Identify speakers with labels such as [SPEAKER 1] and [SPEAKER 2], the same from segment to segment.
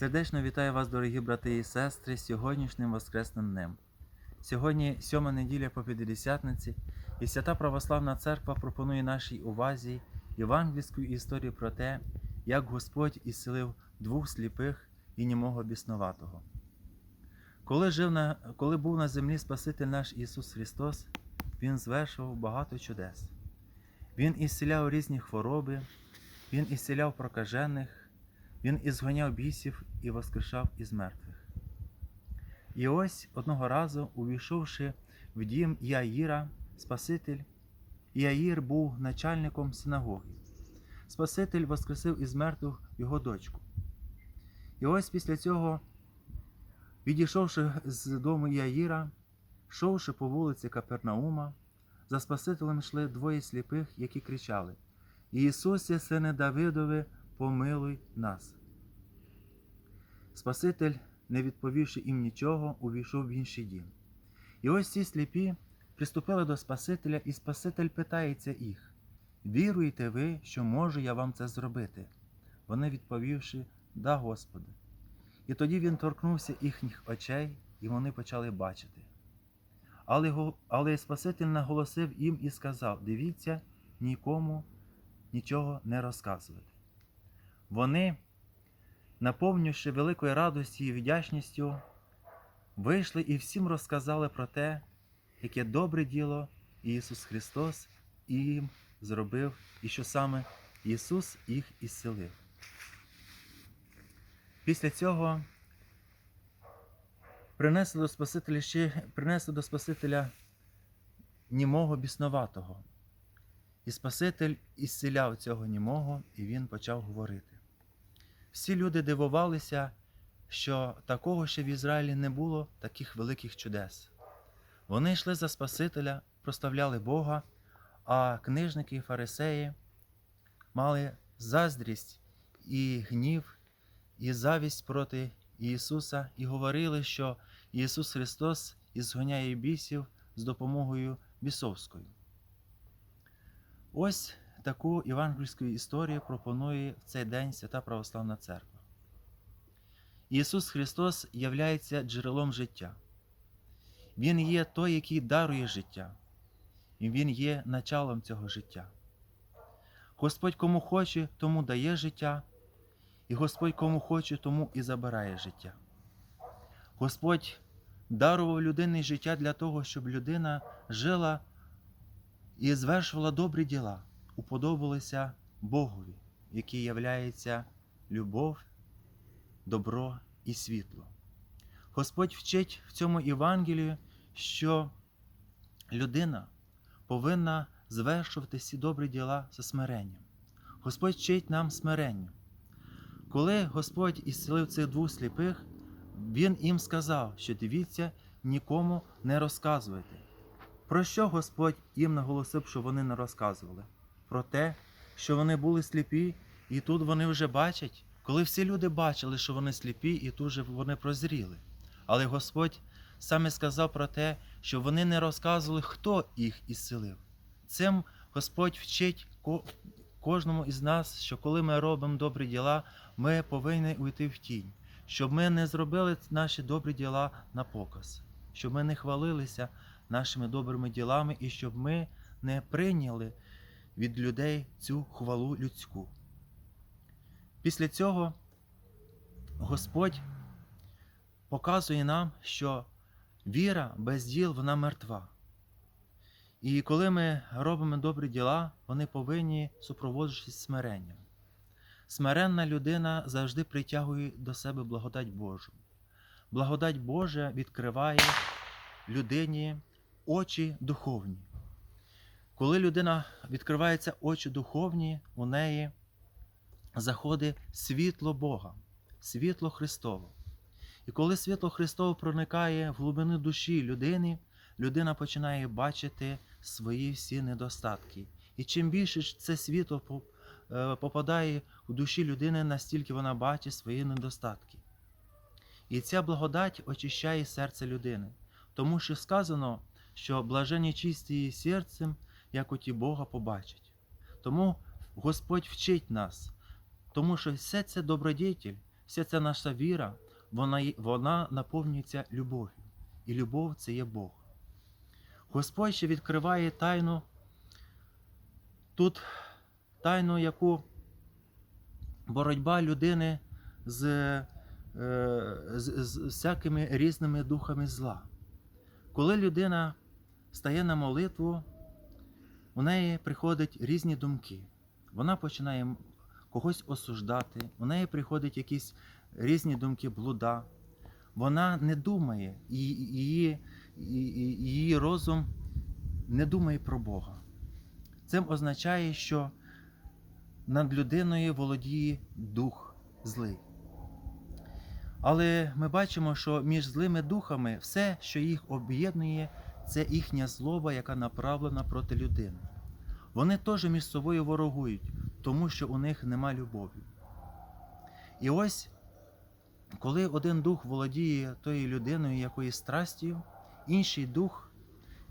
[SPEAKER 1] Сердечно вітаю вас, дорогі брати і сестри, сьогоднішнім Воскресним днем. Сьогодні сьома неділя по П'ятидесятниці, і Свята Православна Церква пропонує нашій увазі євангельську історію про те, як Господь ісцелив двох сліпих і німого біснуватого. Коли, жив на, коли був на землі Спаситель наш Ісус Христос, Він звершував багато чудес. Він ісціляв різні хвороби, Він ісціляв прокажених, він ізганяв бісів і воскрешав із мертвих. І ось одного разу, увійшовши в дім Яїра, Спаситель, Яїр був начальником синагоги. Спаситель воскресив із мертвих його дочку. І ось після цього, відійшовши з дому Яїра, йшовши по вулиці Капернаума, за Спасителем йшли двоє сліпих, які кричали: Ісусе, сине Давидове, помилуй нас. Спаситель, не відповівши їм нічого, увійшов в інший дім. І ось ці сліпі приступили до Спасителя, і Спаситель питається їх: Віруєте ви, що можу я вам це зробити? Вони відповівши, Да, Господи. І тоді він торкнувся їхніх очей, і вони почали бачити. Але, але Спаситель наголосив їм і сказав: Дивіться, нікому нічого не розказувати. Вони, наповнивши великою радості і вдячністю, вийшли і всім розказали про те, яке добре діло Ісус Христос їм зробив, і що саме Ісус їх ісцелив. Після цього принесли до Спасителя ще принесли до Спасителя німого біснуватого. І Спаситель ісціляв цього німого, і він почав говорити. Всі люди дивувалися, що такого ще в Ізраїлі не було таких великих чудес. Вони йшли за Спасителя, проставляли Бога, а книжники і фарисеї мали заздрість і гнів, і завість проти Ісуса, і говорили, що Ісус Христос ізгоняє бісів з допомогою бісовською. Ось таку євангельську історію пропонує в цей день Свята Православна Церква. Ісус Христос являється джерелом життя. Він є той, який дарує життя, і Він є началом цього життя. Господь кому хоче, тому дає життя, і Господь кому хоче, тому і забирає життя. Господь дарував людині життя для того, щоб людина жила і звершувала добрі діла, уподобалися Богові, який являється любов, добро і світло. Господь вчить в цьому Євангелії, що людина повинна звершувати всі добрі діла за смиренням. Господь вчить нам смиренню. Коли Господь ісцелив цих двох сліпих, Він їм сказав, що дивіться, нікому не розказуйте. Про що Господь їм наголосив, що вони не розказували? Про те, що вони були сліпі, і тут вони вже бачать, коли всі люди бачили, що вони сліпі, і тут же вони прозріли. Але Господь саме сказав про те, що вони не розказували, хто їх ісцелив. Цим Господь вчить кожному із нас, що коли ми робимо добрі діла, ми повинні уйти в тінь, щоб ми не зробили наші добрі діла на показ, щоб ми не хвалилися нашими добрими ділами і щоб ми не прийняли від людей цю хвалу людську. Після цього Господь показує нам, що віра без діл вона мертва. І коли ми робимо добрі діла, вони повинні супроводжуватися смиренням. Смиренна людина завжди притягує до себе благодать Божу. Благодать Божа відкриває людині очі духовні. Коли людина відкривається очі духовні, у неї заходить світло Бога, світло Христове. І коли світло Христове проникає в глибину душі людини, людина починає бачити свої всі недостатки. І чим більше це світло е, попадає у душі людини, настільки вона бачить свої недостатки. І ця благодать очищає серце людини, тому що сказано, що блажені чисті серцем, як оті Бога побачать. Тому Господь вчить нас, тому що все це добродетель, вся ця наша віра, вона, вона наповнюється любов'ю. І любов це є Бог. Господь ще відкриває тайну, тут тайну, яку боротьба людини з, е, з, з всякими різними духами зла. Коли людина стає на молитву, у неї приходять різні думки. Вона починає когось осуждати, у неї приходять якісь різні думки блуда. Вона не думає, її, і- її розум не думає про Бога. Це означає, що над людиною володіє дух злий. Але ми бачимо, що між злими духами все, що їх об'єднує, це їхня злоба, яка направлена проти людини. Вони теж між собою ворогують, тому що у них нема любові. І ось, коли один дух володіє тою людиною якоюсь страстю, інший дух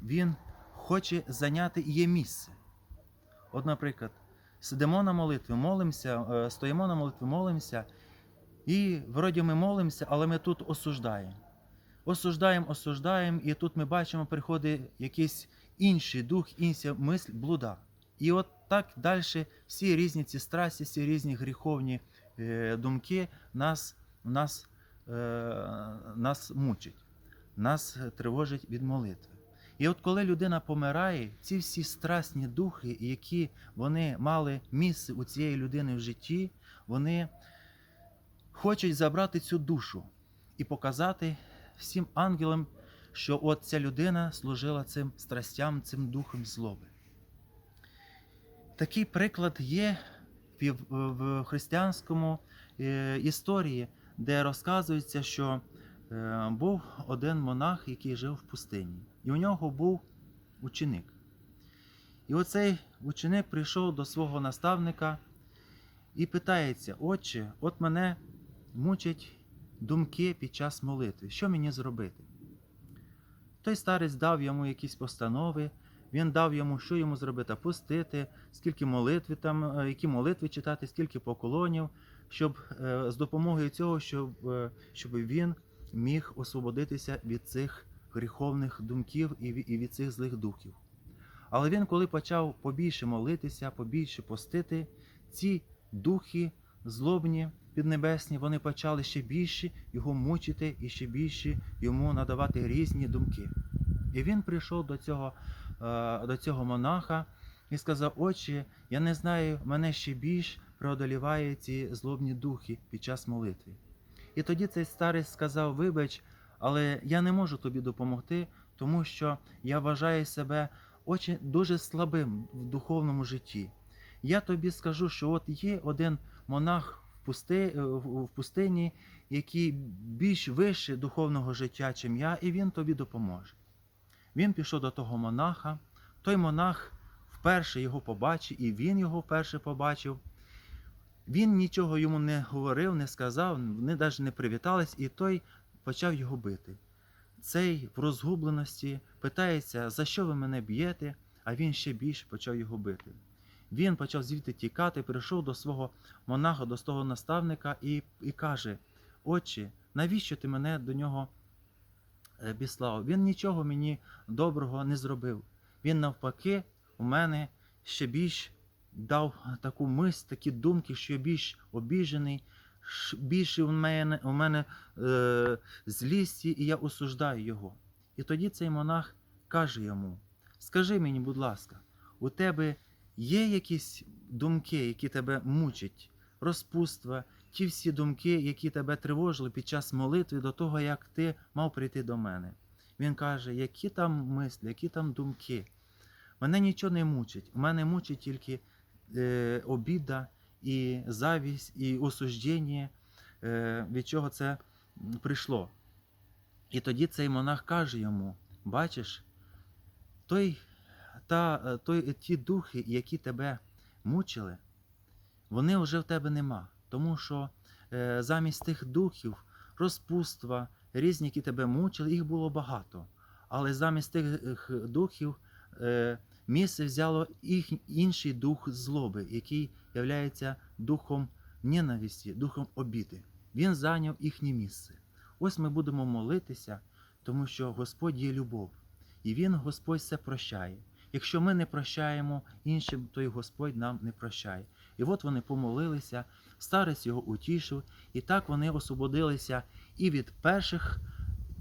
[SPEAKER 1] він хоче зайняти її місце. От, наприклад, сидимо на молитві, молимося, е, стоїмо на молитві, молимося, і вроді ми молимося, але ми тут осуждаємо. Осуждаємо, осуждаємо, і тут ми бачимо, приходить якийсь інший дух, інша мисль, блуда. І от так далі всі різні ці страсті, всі різні гріховні е, думки нас, нас, е, нас мучать, нас тривожать від молитви. І от коли людина помирає, ці всі страсні духи, які вони мали місце у цієї людини в житті, вони хочуть забрати цю душу і показати всім ангелам, що от ця людина служила цим страстям, цим духом злоби. Такий приклад є в, християнському е, історії, де розказується, що е, був один монах, який жив в пустині, і у нього був ученик. І оцей ученик прийшов до свого наставника і питається: Отче, от мене мучать думки під час молитви. Що мені зробити? Той старець дав йому якісь постанови, він дав йому, що йому зробити, пустити, скільки молитви там, е, які молитви читати, скільки поколонів, щоб е, з допомогою цього, щоб, е, щоб він міг освободитися від цих гріховних думків і від цих злих духів. Але він, коли почав побільше молитися, побільше постити, ці духи злобні, піднебесні, вони почали ще більше його мучити і ще більше йому надавати різні думки. І він прийшов до цього, до цього монаха і сказав: Отче, я не знаю, мене ще більш преодоліває ці злобні духи під час молитви. І тоді цей старець сказав: Вибач, але я не можу тобі допомогти, тому що я вважаю себе очень, дуже слабим в духовному житті. Я тобі скажу, що от є один монах в, е, пустині, який більш вище духовного життя, чим я, і він тобі допоможе. Він пішов до того монаха, той монах вперше його побачив, і він його вперше побачив. Він нічого йому не говорив, не сказав, вони навіть не привітались, і той почав його бити. Цей в розгубленості питається, за що ви мене б'єте, а він ще більше почав його бити. Він почав звідти тікати, прийшов до свого монаха, до свого наставника і, і каже: Отче, навіщо ти мене до нього біслав? Він нічого мені доброго не зробив. Він навпаки у мене ще більш дав таку мисль, такі думки, що я більш обіжений, більше у мене, у мене е, злісті, і я осуждаю його. І тоді цей монах каже йому: Скажи мені, будь ласка, у тебе є якісь думки, які тебе мучать, розпуства, ті всі думки, які тебе тривожили під час молитви до того, як ти мав прийти до мене. Він каже, які там мислі, які там думки. Мене нічого не мучить. Мене мучить тільки е, обіда і завість, і осуждення, е, від чого це прийшло. І тоді цей монах каже йому: бачиш, той, та, той, ті духи, які тебе мучили, вони вже в тебе нема. Тому що е, замість тих духів, розпуства, різні, які тебе мучили, їх було багато. Але замість тих духів е, місце взяло їх інший дух злоби, який є духом ненависті, духом обіди. Він зайняв їхнє місце. Ось ми будемо молитися, тому що Господь є любов, і Він, Господь, все прощає. Якщо ми не прощаємо іншим, то й Господь нам не прощає. І от вони помолилися, старець його утішив, і так вони освободилися і від перших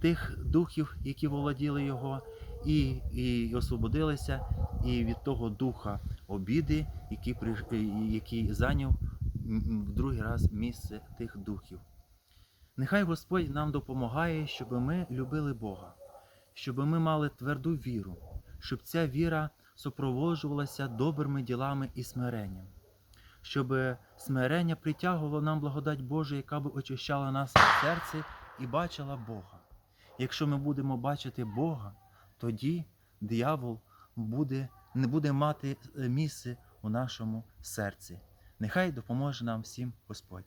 [SPEAKER 1] тих духів, які володіли його, і, і освободилися і від того духа обіди, який, е, який зайняв в другий раз місце тих духів. Нехай Господь нам допомагає, щоб ми любили Бога, щоб ми мали тверду віру, щоб ця віра супроводжувалася добрими ділами і смиренням, щоб смирення притягувало нам благодать Божу, яка би очищала нас в серці і бачила Бога. Якщо ми будемо бачити Бога, тоді диявол буде, не буде мати е, місце у нашому серці. Нехай допоможе нам всім Господь.